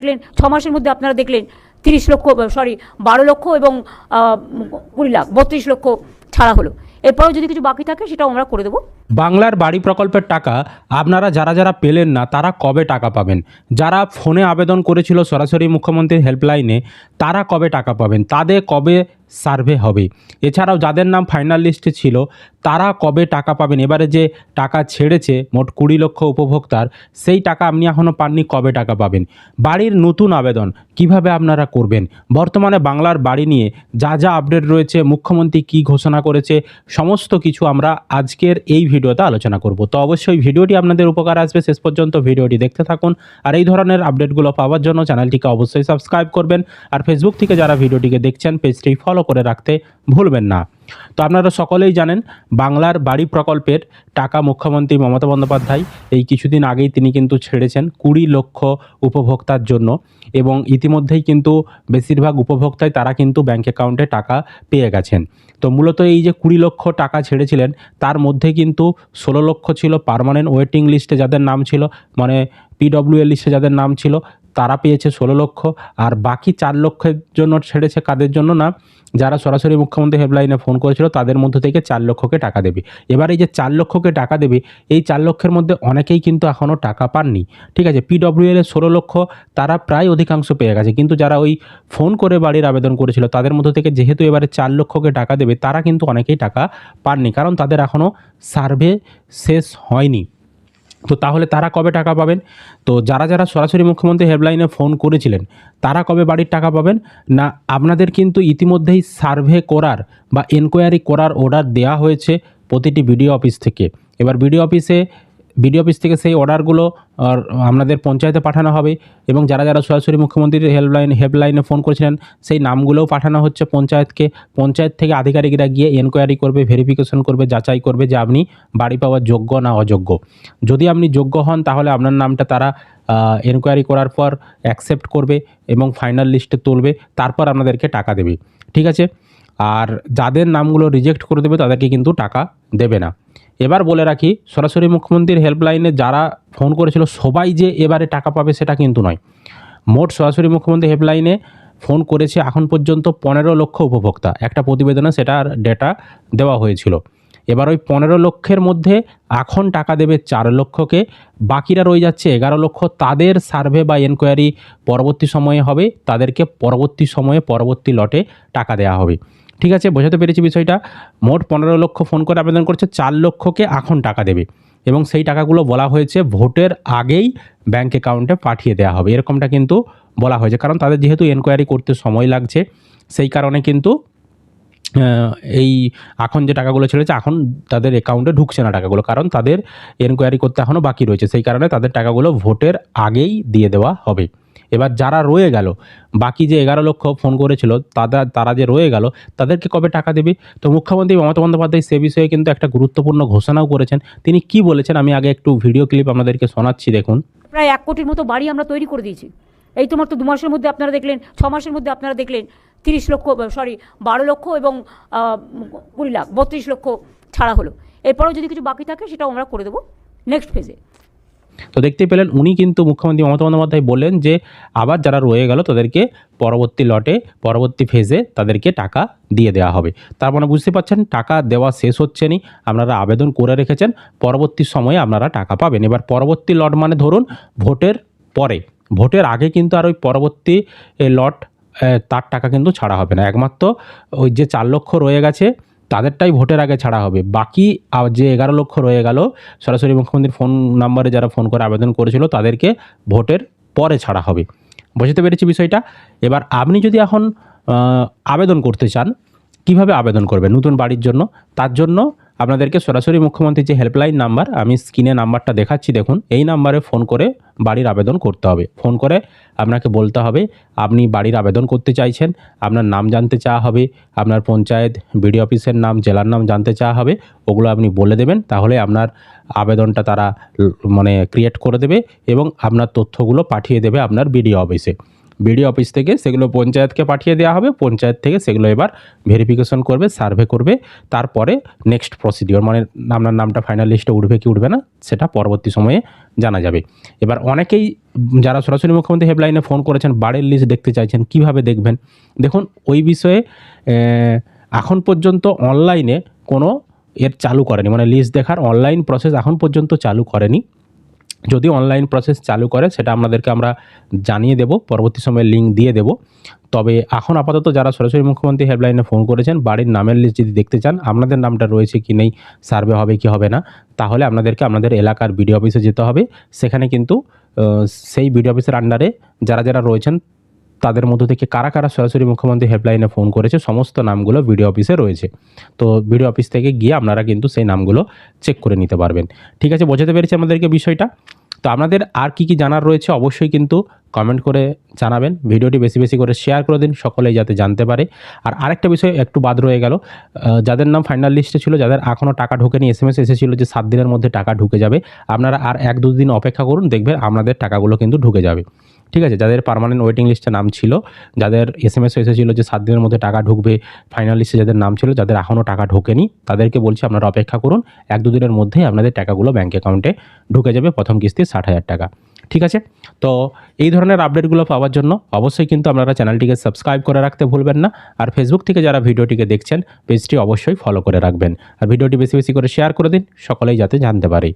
দেখলেন, ছ মাসের মধ্যে আপনারা দেখলেন, তিরিশ লক্ষ সরি বারো লক্ষ এবং কুড়ি লাখ, বত্রিশ লক্ষ ছাড়া হলো। এরপরেও যদি কিছু বাকি থাকে, সেটাও আমরা করে দেবো। বাংলার বাড়ি প্রকল্পের টাকা আপনারা যারা যারা পেলেন না, তারা কবে টাকা পাবেন? যারা ফোনে আবেদন করেছিল সরাসরি মুখ্যমন্ত্রীর হেল্পলাইনে, তারা কবে টাকা পাবেন? তাদের কবে সার্ভে হবে? এছাড়াও যাদের নাম ফাইনাল লিস্টে ছিল, তারা কবে টাকা পাবেন? এবারে যে টাকা ছেড়েছে মোট কুড়ি লক্ষ উপভোক্তার, সেই টাকা আপনি এখনও পাননি, কবে টাকা পাবেন? বাড়ির নতুন আবেদন কীভাবে আপনারা করবেন? বর্তমানে বাংলার বাড়ি নিয়ে যা যা আপডেট রয়েছে, মুখ্যমন্ত্রী কি ঘোষণা করেছে, সমস্ত কিছু আমরা আজকের এই ভিডিওতে আলোচনা করব। তো অবশ্যই ভিডিওটি আপনাদের উপকার আসবে। শেষ পর্যন্ত ভিডিওটি দেখতে থাকুন। আর এই ধরনের আপডেটগুলো পাওয়ার জন্য চ্যানেলটিকে অবশ্যই সাবস্ক্রাইব করবেন। আর ফেসবুক থেকে যারা ভিডিওটিকে দেখছেন, পেজটি ফলো করে রাখতে ভুলবেন না। তো আপনারা সকলেই জানেন, বাংলার বাড়ি প্রকল্পের টাকা মুখ্যমন্ত্রী মমতা বন্দ্যোপাধ্যায় এই কিছুদিন আগেই তিনি কিন্তু ছেড়েছেন কুড়ি লক্ষ উপভোক্তার জন্য এবং ইতিমধ্যেই কিন্তু বেশিরভাগ উপভোক্তাই তারা কিন্তু ব্যাঙ্ক অ্যাকাউন্টে টাকা পেয়ে গেছেন। তো মূলত এই যে কুড়ি লক্ষ টাকা ছেড়েছিলেন, তার মধ্যে কিন্তু ষোলো লক্ষ ছিল পার্মানেন্ট ওয়েটিং লিস্টে যাদের নাম ছিল মানে পিডব্লিউএল লিস্টে যাদের নাম ছিল তারা পেয়েছে ষোলো লক্ষ, আর বাকি চার লক্ষের জন্য ছেড়েছে কাদের জন্য না? যারা সরাসরি মুখ্যমন্ত্রী হেল্পলাইনে ফোন করেছিল তাদের মধ্যে থেকে চার লক্ষকে টাকা দেবে। এবার এই যে চার লক্ষকে টাকা দেবে, এই চার লক্ষের মধ্যে অনেকেই কিন্তু এখনও টাকা পাননি। ঠিক আছে, পিডব্লিউএল এর ষোলো লক্ষ, তারা প্রায় অধিকাংশ পেয়ে গেছে। কিন্তু যারা ওই ফোন করে বাড়ির আবেদন করেছিল, তাদের মধ্যে থেকে যেহেতু এবারে চার লক্ষকে টাকা দেবে, তারা কিন্তু অনেকেই টাকা পাননি। কারণ তাদের এখনও সার্ভে শেষ হয়নি। তো তাহলে তারা কবে টাকা পাবেন? তো যারা যারা সরাসরি মুখ্যমন্ত্রী হেল্পলাইনে ফোন করেছিলেন, তারা কবে বাড়ির টাকা পাবেন? না, আপনাদের কিন্তু ইতিমধ্যেই সার্ভে করার বা এনকোয়ারি করার অর্ডার দেয়া হয়েছে প্রতিটি বিডিও অফিস থেকে। এবার বিডিও অফিসে বিডিও অফিস থেকে সেই অর্ডারগুলো আপনাদের পঞ্চায়েতে পাঠানো হবে এবং যারা যারা সরাসরি মুখ্যমন্ত্রীর হেল্পলাইন, হেল্পলাইনে ফোন করেছিলেন, সেই নামগুলোও পাঠানো হচ্ছে পঞ্চায়েতকে। পঞ্চায়েত থেকে আধিকারিকরা গিয়ে এনকোয়ারি করবে ভেরিফিকেশন করবে, যাচাই করবে যে আপনি বাড়ি পাওয়ার যোগ্য না অযোগ্য। যদি আপনি যোগ্য হন, তাহলে আপনার নামটা তারা এনকোয়ারি করার পর অ্যাকসেপ্ট করবে এবং ফাইনাল লিস্টে তুলবে, তারপর আপনাদেরকে টাকা দেবে। ঠিক আছে? আর যাদের নামগুলো রিজেক্ট করে দেবে, তাদেরকে কিন্তু টাকা দেবে না। এবার বলে রাখি, সরাসরি মুখ্যমন্ত্রীর হেল্পলাইনে যারা ফোন করেছিল, সবাই যে এবারে টাকা পাবে সেটা কিন্তু নয়। মোট সরাসরি মুখ্যমন্ত্রী হেল্পলাইনে ফোন করেছে এখন পর্যন্ত পনেরো লক্ষ উপভোক্তা। একটা প্রতিবেদনে সেটার ডেটা দেওয়া হয়েছিল। এবার ওই পনেরো লক্ষের মধ্যে এখন টাকা দেবে চার লক্ষকে, বাকিরা রয়ে যাচ্ছে এগারো লক্ষ। তাদের সার্ভে বা এনকোয়ারি পরবর্তী সময়ে হবে, তাদেরকে পরবর্তী সময়ে, পরবর্তী লটে টাকা দেওয়া হবে। ঠিক আছে? বোঝাতে পেরেছি বিষয়টা? মোট পনেরো লক্ষ ফোন করে আবেদন করছে, চার লক্ষকে এখন টাকা দেবে। এবং সেই টাকাগুলো বলা হয়েছে ভোটের আগেই ব্যাঙ্ক অ্যাকাউন্টে পাঠিয়ে দেওয়া হবে। এরকমটা কিন্তু বলা হয়েছে। কারণ তাদের যেহেতু এনকোয়ারি করতে সময় লাগছে, সেই কারণে কিন্তু এই এখন যে টাকাগুলো ছেড়েছে, এখন তাদের অ্যাকাউন্টে ঢুকছে না টাকাগুলো। কারণ তাদের এনকোয়ারি করতে এখনও বাকি রয়েছে। সেই কারণে তাদের টাকাগুলো ভোটের আগেই দিয়ে দেওয়া হবে। এবার যারা রয়ে গেল, বাকি যে এগারো লক্ষ ফোন করেছিল তারা তারা যে রয়ে গেল, তাদেরকে কবে টাকা দেবে? তো মুখ্যমন্ত্রী মমতা বন্দ্যোপাধ্যায় সে বিষয়ে কিন্তু একটা গুরুত্বপূর্ণ ঘোষণাও করেছেন। তিনি কি বলেছেন আমি আগে একটু ভিডিও ক্লিপ আপনাদেরকে শোনাচ্ছি, দেখুন। প্রায় এক কোটির মতো বাড়ি আমরা তৈরি করে দিয়েছি। এই তোমার তো দু মাসের মধ্যে আপনারা দেখলেন, ছ মাসের মধ্যে আপনারা দেখলেন, তিরিশ লক্ষ, সরি, বারো লক্ষ এবং কুড়ি লাখ, বত্রিশ লক্ষ ছাড়া হলো। এরপরেও যদি কিছু বাকি থাকে, সেটাও আমরা করে দেবো। নেক্সট ফেজে তো দেখতেই পেলেন উনি কিন্তু মুখ্যমন্ত্রী মমতা বন্দ্যোপাধ্যায় বললেন যে আবার যারা রয়ে গেল তাদেরকে পরবর্তী লটে, পরবর্তী ফেজে তাদেরকে টাকা দিয়ে দেওয়া হবে। তার মানে বুঝতে পারছেন, টাকা দেওয়া শেষ হচ্ছে নি আপনারা আবেদন করে রেখেছেন, পরবর্তী সময়ে আপনারা টাকা পাবেন। এবার পরবর্তী লট মানে ধরুন ভোটের পরে, ভোটের আগে কিন্তু আর ওই পরবর্তী লট তার টাকা কিন্তু ছাড়া হবে না। একমাত্র ওই যে চার লক্ষ রয়ে গেছে তাদেরটাই ভোটের আগে ছাড়া হবে। বাকি যে এগারো লক্ষ রয়ে গেল, সরাসরি মুখ্যমন্ত্রীর ফোন নাম্বারে যারা ফোন করে আবেদন করেছিল, তাদেরকে ভোটের পরে ছাড়া হবে। বুঝতে পেরেছি বিষয়টা? এবার আপনি যদি এখন আবেদন করতে চান, কীভাবে আবেদন করবেন? নতুন বাড়ির জন্য? তার জন্য আপনাদেরকে সরাসরি মুখ্যমন্ত্রীর যে হেল্পলাইন নাম্বার আমি স্ক্রিনে নাম্বারটা দেখাচ্ছি, দেখুন। এই নাম্বারে ফোন করে বাড়ির আবেদন করতে হবে। ফোন করে আপনাকে বলতে হবে, আপনি বাড়ির আবেদন করতে চাইছেন, আপনার নাম জানতে চাওয়া হবে, আপনার পঞ্চায়েত বিডি অফিসের নাম, জেলার নাম জানতে চাওয়া হবে, ওগুলো আপনি বলে দেবেন, তাহলে আপনার আবেদনটা তারা মানে ক্রিয়েট করে দেবে এবং আপনার তথ্যগুলো পাঠিয়ে দেবে আপনার বিডিও অফিসে বিডিও অফিস থেকে সেগুলো পঞ্চায়েতকে পাঠিয়ে দেওয়া হবে, পঞ্চায়েত থেকে সেগুলো এবার ভেরিফিকেশন করবে সার্ভে করবে, তারপরে নেক্সট প্রসিডিওর মানে আপনার নামটা ফাইনাল লিস্টে উঠবে কি উঠবে না, সেটা পরবর্তী সময়ে জানা যাবে। এবার অনেকেই যারা সরাসরি মুখ্যমন্ত্রী হেল্পলাইনে ফোন করেছেন, বাড়ির লিস্ট দেখতে চাইছেন, কীভাবে দেখবেন? দেখুন, ওই বিষয়ে এখন পর্যন্ত অনলাইনে কোনো এর চালু করেনি মানে লিস্ট দেখার অনলাইন প্রসেস এখন পর্যন্ত চালু করেনি। যদি অনলাইন প্রসেস চালু করে, সেটা আপনাদেরকে আমরা জানিয়ে দেব, পরবর্তী সময়ে লিঙ্ক দিয়ে দেব। তবে এখন আপাতত যারা সরাসরি মুখ্যমন্ত্রী হেল্পলাইনে ফোন করেছেন, বাড়ির নামের লিস্ট যদি দেখতে চান, আপনাদের নামটা রয়েছে কি নেই সার্ভে হবে কি হবে না, তাহলে আপনাদেরকে আপনাদের এলাকার বিডিও অফিসে যেতে হবে। সেখানে কিন্তু সেই বিডিও অফিসের আন্ডারে যারা যারা রয়েছেন তাদের মধ্য থেকে কারা কারা সরাসরি মুখ্যমন্ত্রী হেল্পলাইনে ফোন করেছে, সমস্ত নামগুলো বিডিও অফিসে রয়েছে। তো বিডিও অফিস থেকে গিয়ে আপনারা কিন্তু সেই নামগুলো চেক করে নিতে পারবেন। ঠিক আছে, বোঝাতে পেরেছি আমাদেরকে বিষয়টা? তো আপনাদের আর কি কি জানার রয়েছে অবশ্যই কিন্তু কমেন্ট করে জানাবেন। ভিডিওটি বেশি বেশি করে শেয়ার করে দিন, সকলেই যাতে জানতে পারে। আর আরেকটা বিষয় একটু বাদ রয়ে গেল যাদের নাম ফাইনাল লিস্টে ছিল, যাদের এখনও টাকা ঢোকেনি এস এম এস এসেছিল যে সাত দিনের মধ্যে টাকা ঢুকে যাবে, আপনারা আর এক দুদিন অপেক্ষা করুন, দেখবেন আপনাদের টাকাগুলো কিন্তু ঢুকে যাবে। ঠিক আছে? যাদের পার্মানেন্ট ওয়েটিং লিস্টে নাম ছিল, যাদের এস এম এস এসেছিল যে সাত দিনের মধ্যে টাকা ঢুকবে ফাইনাল লিস্টে যাদের নাম ছিল, যাদের এখনও টাকা ঢোকেনি, তাদেরকে বলছি আপনারা অপেক্ষা করুন, এক দু দিনের মধ্যেই আপনাদের টাকাগুলো ব্যাঙ্ক অ্যাকাউন্টে ঢুকে যাবে প্রথম কিস্তি ষাট হাজার টাকা। ঠিক আছে? তো এই ধরনের আপডেটগুলো পাওয়ার জন্য অবশ্যই কিন্তু আপনারা চ্যানেলটিকে সাবস্ক্রাইব করে রাখতে ভুলবেন না, আর ফেসবুক থেকে যারা ভিডিওটিকে দেখছেন পেজটি অবশ্যই ফলো করে রাখবেন। আর ভিডিওটি বেশি বেশি করে শেয়ার করে দিন, সকলেই যাতে জানতে পারে।